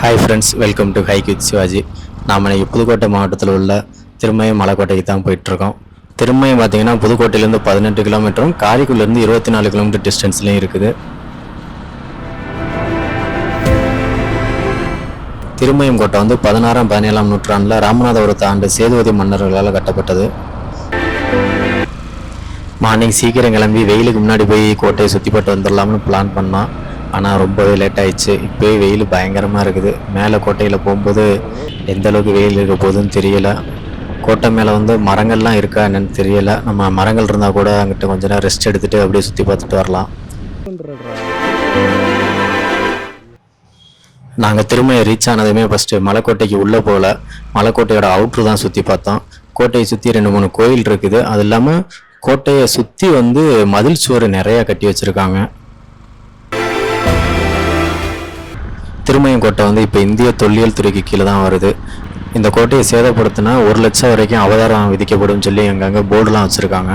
Hi friends welcome to hike with Shivaji நாம் இன்றைக்கி புதுக்கோட்டை மாவட்டத்தில் உள்ள திருமயம் மலைக்கோட்டைக்கு தான் போயிட்டுருக்கோம். திருமயம் பார்த்தீங்கன்னா புதுக்கோட்டையிலேருந்து பதினெட்டு கிலோமீட்டரும் காரைக்குடிலேருந்து இருபத்தி நாலு கிலோமீட்டர் டிஸ்டன்ஸ்லையும் இருக்குது. திருமயம் கோட்டை வந்து பதினாறாம் பதினேழாம் நூற்றாண்டில் ராமநாதபுரத்தை ஆண்டு சேதுபதி மன்னர்களால் கட்டப்பட்டது. மார்னிங் சீக்கிரம் கிளம்பி வெயிலுக்கு முன்னாடி போய் கோட்டையை சுற்றி போட்டு வந்துடலாம்னு பிளான் பண்ணோம் ஆனால் ரொம்பவே லேட் ஆயிடுச்சு. இப்போயே வெயில் பயங்கரமாக இருக்குது. மேலே கோட்டையில் போகும்போது எந்த அளவுக்கு வெயில் இருக்க போகுதுன்னு தெரியலை. கோட்டை மேலே வந்து மரங்கள்லாம் இருக்கா என்னன்னு தெரியலை. நம்ம மரங்கள் இருந்தால் கூட அங்கிட்ட கொஞ்ச நேரம் ரெஸ்ட் எடுத்துகிட்டு அப்படியே சுற்றி பார்த்துட்டு வரலாம். நாங்கள் திரும்ப ரீச் ஆனதுமே ஃபஸ்ட்டு மலைக்கோட்டைக்கு உள்ளே போகல. மலைக்கோட்டையோட அவுட்ரு தான் சுற்றி பார்த்தோம். கோட்டையை சுற்றி ரெண்டு மூணு கோயில் இருக்குது. அது இல்லாமல் கோட்டையை சுற்றி வந்து மதில் சுவர் நிறையா கட்டி வச்சுருக்காங்க. திருமயம் கோட்டை வந்து இப்போ இந்திய தொல்லியல் துறைக்கு கீழே தான் வருது. இந்த கோட்டையை சேதப்படுத்தினா ஒரு லட்சம் வரைக்கும் அவதாரம் விதிக்கப்படும் சொல்லி அங்கங்கே போர்டுலாம் வச்சுருக்காங்க.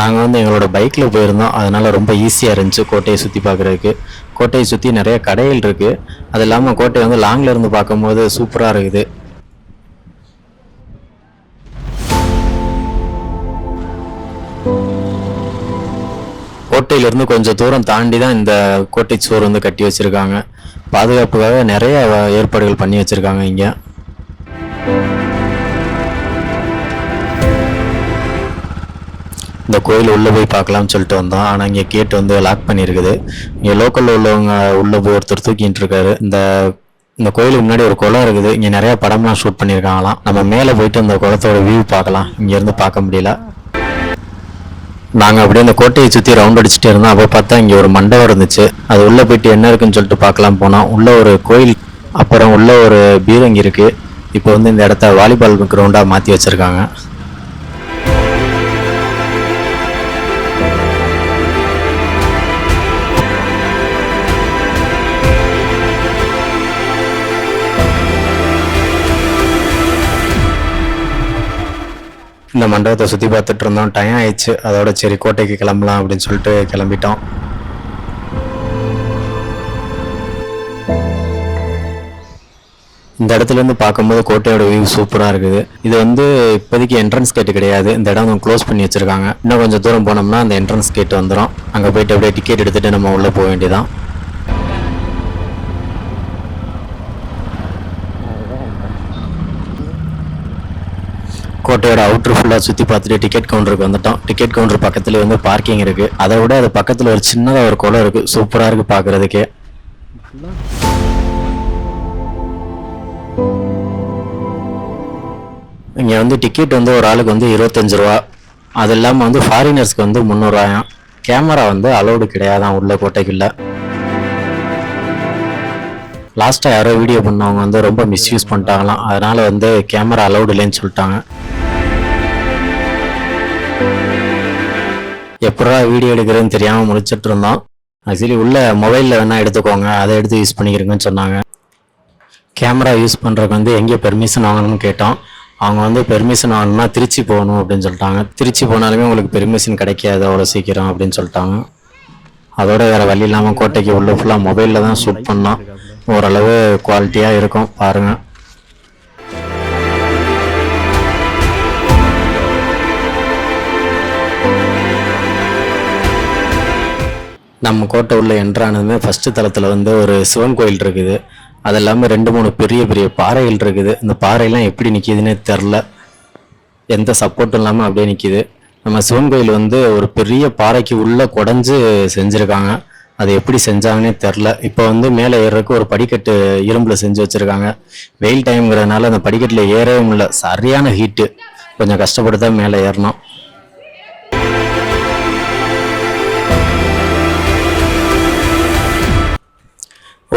நாங்கள் வந்து எங்களோட பைக்கில் போயிருந்தோம். அதனால் ரொம்ப ஈஸியாக இருந்துச்சு கோட்டையை சுற்றி பார்க்குறதுக்கு. கோட்டையை சுற்றி நிறைய கடைகள் இருக்குது அது இல்லாமல் கோட்டையை வந்து லாங்கில் இருந்து பார்க்கும்போது சூப்பராக இருக்குது. கோட்டையிலேருந்து கொஞ்சம் தூரம் தாண்டி தான் இந்த கோட்டை சுவர் வந்து கட்டி வச்சுருக்காங்க. பாதுகாப்புக்காக நிறைய ஏற்பாடுகள் பண்ணி வச்சுருக்காங்க இங்கே. இந்த கோயில் உள்ளே போய் பார்க்கலாம்னு சொல்லிட்டு வந்தோம். ஆனால் இங்கே கேட் வந்து லாக் பண்ணியிருக்குது இங்கே லோக்கலில் உள்ளவங்க உள்ளே போய் ஒருத்தர் தூக்கிட்டு இருக்காரு. இந்த இந்த கோயிலுக்கு முன்னாடி ஒரு குளம் இருக்குது. இங்கே நிறைய படம்லாம் ஷூட் பண்ணியிருக்காங்களாம் நம்ம மேலே போயிட்டு அந்த குளத்தோட வியூ பார்க்கலாம். இங்கேருந்து பார்க்க முடியல. நாங்கள் அப்படியே அந்த கோட்டையை சுற்றி ரவுண்ட் அடிச்சுட்டு இருந்தோம். அப்போ பார்த்தா இங்கே ஒரு மண்டபம் இருந்துச்சு. அது உள்ளே போயிட்டு என்ன இருக்குன்னு சொல்லிட்டு பார்க்கலாம் போனோம் உள்ள ஒரு கோயில் அப்புறம் உள்ள ஒரு பீரங்கி இருக்குது இப்போ வந்து இந்த இடத்த வாலிபால் கிரவுண்டாக மாற்றி வச்சுருக்காங்க. இந்த மண்டபத்தை சுற்றி பார்த்துட்டு இருந்தோம். டைம் ஆயிடுச்சு. அதோட சரி கோட்டைக்கு கிளம்பலாம் அப்படின்னு சொல்லிட்டு கிளம்பிட்டோம். இந்த இடத்துல இருந்து பார்க்கும்போது கோட்டையோட வியூ சூப்பராக இருக்குது. இது வந்து இப்போதைக்கு என்ட்ரன்ஸ் கேட்டு கிடையாது. இந்த இடம் கொஞ்சம் க்ளோஸ் பண்ணி வச்சுருக்காங்க. இன்னும் கொஞ்சம் தூரம் போனோம்னா அந்த என்ட்ரன்ஸ் கேட்டு வந்துடும் அங்கே போயிட்டு அப்படியே டிக்கெட் எடுத்துட்டு நம்ம உள்ளே போக வேண்டியதான் கோட்டையோட அவுட்ரு ஃபுல்லாக சுற்றி பார்த்துட்டு டிக்கெட் கவுண்டருக்கு வந்துட்டோம். டிக்கெட் கவுண்டர் பக்கத்தில் வந்து பார்க்கிங் இருக்குது அதை விட அது பக்கத்தில் ஒரு சின்னதாக ஒரு குளம் இருக்குது சூப்பராக இருக்குது பார்க்குறதுக்கே. இங்கே வந்து டிக்கெட் வந்து ஒரு ஆளுக்கு வந்து இருபத்தஞ்சு ரூபா. அது இல்லாமல் வந்து ஃபாரினர்ஸ்க்கு வந்து முந்நூறுவாயாம் கேமரா வந்து அலௌடு கிடையாதான் உள்ள கோட்டைக்குள்ளே. லாஸ்ட்டாக யாரோ வீடியோ பண்ணவங்க வந்து ரொம்ப மிஸ்யூஸ் பண்ணிட்டாங்களாம். அதனால் வந்து கேமரா அலௌடு இல்லைன்னு சொல்லிட்டாங்க. எப்படா வீடியோ எடுக்கிறதுன்னு தெரியாமல் முடிச்சுட்டு இருந்தோம். ஆக்சுவலி உள்ள மொபைலில் வேணால் எடுத்துக்கோங்க. அதை எடுத்து யூஸ் பண்ணிக்கிறீங்கன்னு சொன்னாங்க. கேமரா யூஸ் பண்ணுறதுக்கு வந்து எங்கே பெர்மிஷன் வாங்கணும்னு கேட்டோம். அவங்க வந்து பெர்மிஷன் வாங்கணும்னா திருச்சி போகணும் அப்படின்னு சொல்லிட்டாங்க. திருச்சி போனாலுமே உங்களுக்கு பெர்மிஷன் கிடைக்காது அவ்வளோ சீக்கிரம் அப்படின்னு சொல்லிட்டாங்க. அதோட வேறு வழி இல்லாமல் கோட்டைக்கு உள்ள ஃபுல்லாக மொபைலில் தான் ஷூட் பண்ணோம். ஓரளவு குவாலிட்டியாக இருக்கும். பாருங்கள் நம்ம கோட்டை உள்ள என்ட்ரானதுமே ஃபஸ்ட்டு தளத்தில் வந்து ஒரு சிவன் கோயில் இருக்குது. அது இல்லாமல் ரெண்டு மூணு பெரிய பெரிய பாறைகள் இருக்குது. இந்த பாறையெல்லாம் எப்படி நிற்கிதுன்னே தெரில. எந்த சப்போர்ட்டும் இல்லாமல் அப்படியே நிற்கிது நம்ம சிவன் கோயில் வந்து ஒரு பெரிய பாறைக்கு உள்ளே குடஞ்சு செஞ்சுருக்காங்க. அது எப்படி செஞ்சாங்கன்னே தெரில. இப்போ வந்து மேலே ஏறுறதுக்கு ஒரு படிக்கட்டு இரும்பில் செஞ்சு வச்சுருக்காங்க. வெயில் டைம்ங்கிறதுனால அந்த படிக்கட்டில் ஏறவே முடியல. சரியான ஹீட்டு கொஞ்சம் கஷ்டப்பட்டு தான் மேலே ஏறணும்.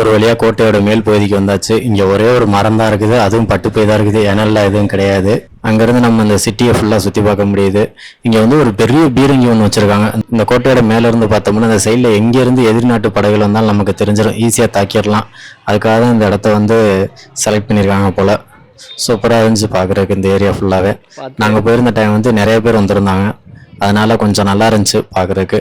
ஒரு வழியாக கோட்டையோட மேல் பகுதிக்கு வந்தாச்சு. இங்கே ஒரே ஒரு மரம் தான் இருக்குது. அதுவும் பட்டு போய் தான் இருக்குது. இனல்லாம் எதுவும் கிடையாது. அங்கேருந்து நம்ம இந்த சிட்டியை ஃபுல்லாக சுற்றி பார்க்க முடியுது. இங்கே வந்து ஒரு பெரிய பீரங்கி ஒன்று வச்சுருக்காங்க. இந்த கோட்டையோட மேலே இருந்து பார்த்தோம்னா அந்த சைடில் எங்கேருந்து எதிர்நாட்டு படைகள் வந்தாலும் நமக்கு தெரிஞ்சிடும் ஈஸியாக தாக்கிடலாம். அதுக்காக தான் இந்த இடத்த வந்து செலக்ட் பண்ணியிருக்காங்க போல். சூப்பராக இருந்துச்சு பார்க்குறதுக்கு இந்த ஏரியா ஃபுல்லாகவே நாங்கள் போயிருந்த டைம் வந்து நிறைய பேர் வந்திருந்தாங்க. அதனால் கொஞ்சம் நல்லா இருந்துச்சு பார்க்குறதுக்கு.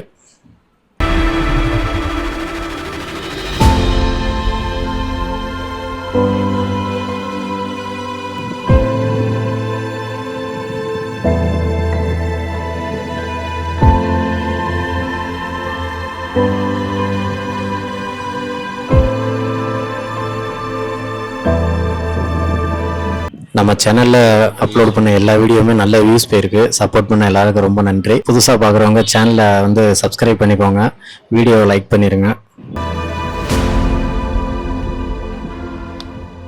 நம்ம சேனல்ல அப்லோட் பண்ண எல்லா வீடியோவுமே நல்ல வியூஸ் போயிருக்கு. சப்போர்ட் பண்ண எல்லாருக்கும் ரொம்ப நன்றி. புதுசாக பார்க்குறவங்க சேனலை வந்து சப்ஸ்கிரைப் பண்ணிக்கோங்க. வீடியோவை லைக் பண்ணிடுங்க